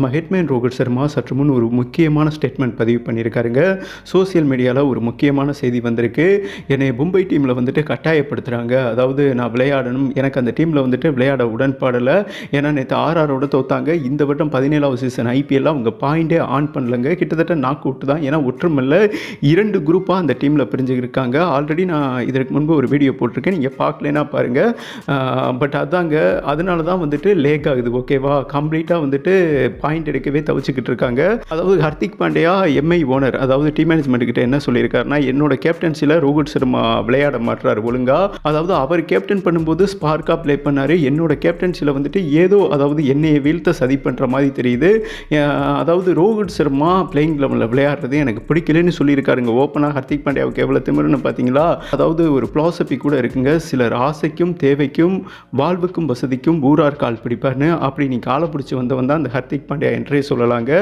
நம்ம ஹெட்மேன் ரோஹித் சர்மா சற்று முன் ஒரு முக்கியமான ஸ்டேட்மெண்ட் பதிவு பண்ணியிருக்காருங்க. சோஷியல் மீடியாவில் ஒரு முக்கியமான செய்தி வந்திருக்கு. என்னை மும்பை டீமில் வந்துட்டு கட்டாயப்படுத்துகிறாங்க அதாவது நான் விளையாடணும். எனக்கு அந்த டீமில் வந்துட்டு விளையாட உடன்பாடலை. ஏன்னா நேற்று ஆர்ஆரோட தோத்தாங்க. இந்த வருடம் பதினேழாவது சீசன் ஐபிஎல்ல அவங்க பாயிண்டே ஆன் பண்ணலங்க. கிட்டத்தட்ட நாக் அவுட் தான். ஏன்னா ஒற்றுமில்லை இரண்டு குரூப்பாக அந்த டீமில் பிரிஞ்சுருக்காங்க. ஆல்ரெடி நான் இதற்கு முன்பு ஒரு வீடியோ போட்டிருக்கேன். நீங்கள் பார்க்கலன்னா பாருங்கள் பட் அதாங்க. அதனால தான் வந்துட்டு லேக் ஆகுது. ஓகேவா கம்ப்ளீட்டாக வந்துட்டு பாயிண்ட் எடுக்கவே தவிச்சுக்கிட்டு இருக்காங்க அதாவது ஹர்திக் பாண்டியா எம்ஐ ஓனர் அதாவது டீம் மேனேஜ்மெண்ட் கிட்ட என்ன சொல்லியிருக்காருன்னா என்னோட கேப்டன்சியில் ரோஹித் சர்மா விளையாட மாட்டுறாரு ஒழுங்கா. அதாவது அவர் கேப்டன் பண்ணும்போது ஸ்பார்க்காக ப்ளே பண்ணார். என்னோட கேப்டன்சியில் வந்துட்டு ஏதோ அதாவது என்னையை வீழ்த்த சதி பண்ணுற மாதிரி தெரியுது. அதாவது ரோஹித் சர்மா பிளேயிங் லெவலில் விளையாடுறது எனக்கு பிடிக்கலன்னு சொல்லியிருக்காருங்க. ஓப்பனாக ஹர்திக் பாண்டியாவுக்கு எவ்வளோ திமிருன்னு பார்த்தீங்களா அதாவது ஒரு ஃபிலாசபி கூட இருக்குங்க. சிலர் ஆசைக்கும் தேவைக்கும் வாழ்வுக்கும் வசதிக்கும் ஊரார் கால் பிடிப்பார்னு அப்படி நீ காலை பிடிச்சி வந்தவன் தான் அந்த ஹர்திக் பாண்டியா என்றே சொல்லலாங்க.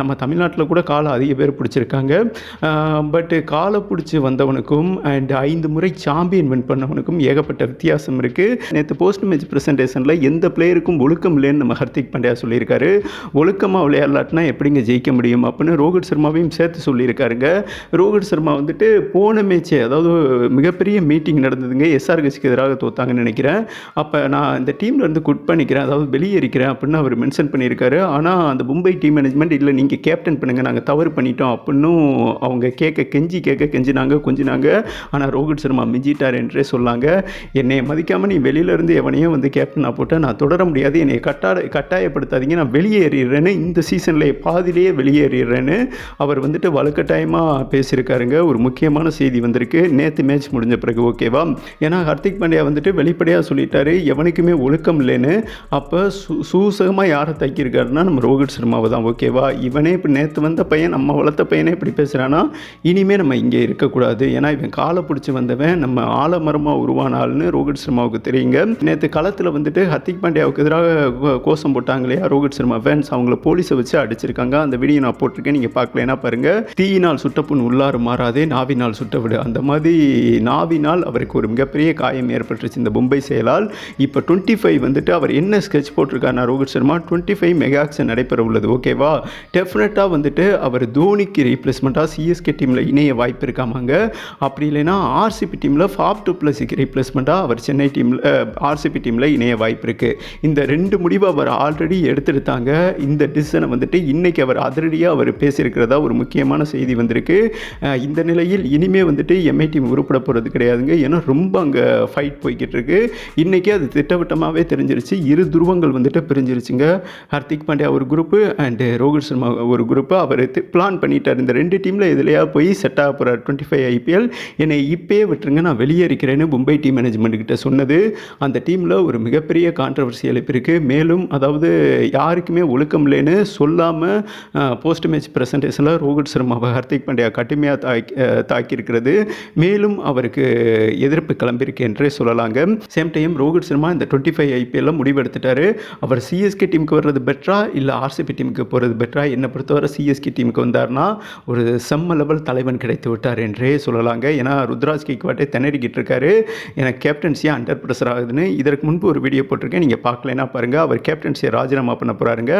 நம்ம தமிழ்நாட்டில் கூட காலை அதிக பேர் பிடிச்சிருக்காங்க. பட்டு காலை பிடிச்சி வந்தவனுக்கும் அண்ட் ஐந்து முறை சாம்பியன் வின் பண்ணவனுக்கும் ஏகப்பட்ட வித்தியாசம் இருக்குது நேற்று போஸ்ட் மேட்ச் ப்ரெசன்டேஷனில் எந்த பிளேயருக்கும் ஒழுக்கம் இல்லைன்னு நம்ம ஹர்திக் பாண்டியா சொல்லியிருக்காரு. ஒழுக்கமாக விளையாடலாட்டினா எப்படிங்க ஜெயிக்க முடியும் அப்படின்னு ரோஹித் சர்மாவையும் சேர்த்து சொல்லியிருக்காருங்க. ரோஹித் சர்மா வந்துட்டு போன மேட்ச்சு அதாவது மிகப்பெரிய மீட்டிங் நடந்ததுங்க. எஸ்ஆர்கசிக்கு எதிராக தோத்தாங்கன்னு நினைக்கிறேன். அப்போ நான் இந்த டீமில் இருந்து குட் பண்ணிக்கிறேன் அதாவது வெளியேறிக்கிறேன் அப்படின்னு அவர் மென்ஷன் பண்ணியிருக்காரு. ஆனால் அந்த மும்பை டீம் மேனேஜ்மெண்ட் இல்லை நீங்கள் கேப்டன் பண்ணுங்கள் நாங்கள் தவறு பண்ணிட்டோம் அப்படின்னும் அவங்க கேட்க கெஞ்சி கேட்க கெஞ்சினாங்க கொஞ்சினாங்க. ஆனால் ரோஹித் சர்மா மிஞ்சிட்டார் என்றே சொல்லாங்க என்னை மதிக்காமல் நீ வெளியில இருந்து எவனையும் வந்து கேப்டனாக போட்டால் நான் தொடர முடியாது. என்னை கட்டாய கட்டாயப்படுத்தாதீங்க. நான் வெளியேறிடுறேன்னு இந்த சீசனில் பாதிலேயே வெளியேறிடுறேன்னு அவர் வந்துட்டு வலுக்கட்டாயமாக பேசியிருக்காருங்க. ஒரு முக்கியமான செய்தி வந்திருக்கு. நேற்று மேட்ச் முடிஞ்ச பிறகு ஓகேவா ஏன்னா ஹர்திக் பாண்டியா வந்துட்டு வெளிப்படையாக சொல்லிட்டாரு. எவனுக்குமே ஒழுக்கம் இல்லைன்னு. அப்போ சு சூசகமாக யாரை தைக்கியிருக்காருன்னா நம்ம ரோஹித் சர்மாவை தான் ஓகேவா? இவனே இப்போ நேற்று வந்த பையன் நம்ம வளர்த்த பையனே இப்படி பேசுகிறான்னா இனிமேல் நம்ம இங்கே இருக்கக்கூடாது. ஏன்னா இவன் காலை பிடிச்சி வந்தவன் நம்ம ஆலமரமாக உருவான ஆள்னு ரோஹித் சர்மாவுக்கு தெரியுங்க. நேற்று களத்தில் வந்துட்டு ஹர்திக் பாண்டியாவுக்கு எதிராக கோ- கோஷம் போட்டாங்க இல்லையா ரோஹித் சர்மா ஃபேன்ஸ் அவங்கள போலீஸை வச்சு அடிச்சிருக்காங்க. அந்த வீடியோ நான் போட்டிருக்கேன் நீங்கள் பார்க்கலனா பாருங்க. தீயினால் சுட்டப்புண் உள்ளாறு மாறாதே நாவினால் சுட்டவிடு அந்த மாதிரி நாவினால் அவருக்கு ஒரு மிகப்பெரிய காயம் ஏற்பட்டுருச்சு இந்த மும்பை செயலால். இப்போ டுவெண்ட்டி ஃபைவ் வந்துட்டு அவர் என்ன sketch போட்டிருக்காருனா Rohit Sharma twenty five mega auction நடைபெற உள்ளது ஓகேவா டெஃபினட்டாக வந்துட்டு அவர் தோனிக்கு ரீப்ளேஸ்மெண்ட்டாக சிஎஸ்கே டீமில் இணைய வாய்ப்பு இருக்காமாங்க. அப்படி இல்லைன்னா ஆர்சிபி டீமில் ஃபாப் டூ ப்ளஸுக்கு ரீப்ளேஸ்மெண்ட்டாக அவர் சென்னை டீமில் ஆர்சிபி டீமில் இணைய வாய்ப்பு இருக்குது இந்த ரெண்டு முடிவு அவர் ஆல்ரெடி எடுத்துருத்தாங்க இந்த டிசிஷனை வந்துட்டு இன்றைக்கி அவர் அதிரடியாக அவர் பேசியிருக்கிறதா ஒரு முக்கியமான செய்தி வந்திருக்கு. இந்த நிலையில் இனிமே வந்துட்டு எம்ஐ டீம் உருப்பட போகிறது கிடையாதுங்க. ஏன்னா ரொம்ப அங்கே ஃபைட் போய்கிட்டு இருக்கு. இன்றைக்கி அது திட்டவட்டமாகவே தெரிஞ்சிருச்சு. இரு துருவங்கள் வந்துட்டு பிரிஞ்சிருச்சுங்க. ஹர்திக் பாண்டியா ஒரு குரூப்பு அண்டு ரோஹித் சர்மா ஒரு குரூப்பு அவர் பிளான் பண்ணிட்டார். இந்த ரெண்டு டீமில் எதுலையா போய் செட் ஆக போகிறார் டுவெண்ட்டி ஃபைவ் ஐபிஎல் என்னை இப்போயே விட்டுருங்க நான் வெளியேறிக்கிறேன்னு மும்பை டீம் மேனேஜ்மெண்ட் கிட்ட சொன்னது. அந்த டீமில் ஒரு மிகப்பெரிய கான்ட்ரவர்சி எழுப்பியிருக்கு. மேலும் அதாவது யாருக்குமே ஒழுக்கம் இல்லைன்னு சொல்லாமல் போஸ்ட் மேட்ச் ப்ரெசன்டேஷனில் ரோஹித் சர்மாவை ஹர்திக் பாண்டியா கடுமையாக தாக்கி தாக்கியிருக்கிறது. மேலும் அவருக்கு எதிர்ப்பு கிளம்பியிருக்கு என்றே சொல்லலாங்க. சேம் டைம் ரோஹித் சர்மா இந்த டுவெண்ட்டி ஃபைவ் ஐபிஎல்ல முடிவெடுத்துட்டார். அவர் சிஎஸ்கே டீமுக்கு வர்றது பெட்டரா இல்லை ஆர்சிபி டீமுக்கு போகிறது பெட்டராக என்னை பொறுத்தவரை சிஎஸ்கே டீமுக்கு வந்தார்னா ஒரு செம்ம லெவல் தலைவன் கிடைத்து விட்டார் என்றே சொல்லலாங்க. ஏன்னா ருத்ராஜ் கேக்வாட்டே திணறிக்கிட்டு இருக்காரு. எனக்கு கேப்டன்சியாக அண்டர் ப்ரெஷர் ஆகுதுன்னு. இதற்கு முன்பு ஒரு வீடியோ போட்டிருக்கேன். நீங்கள் பார்க்கலனா பாருங்கள் அவர் கேப்டன்சியை ராஜினாமா பண்ண போகிறாருங்க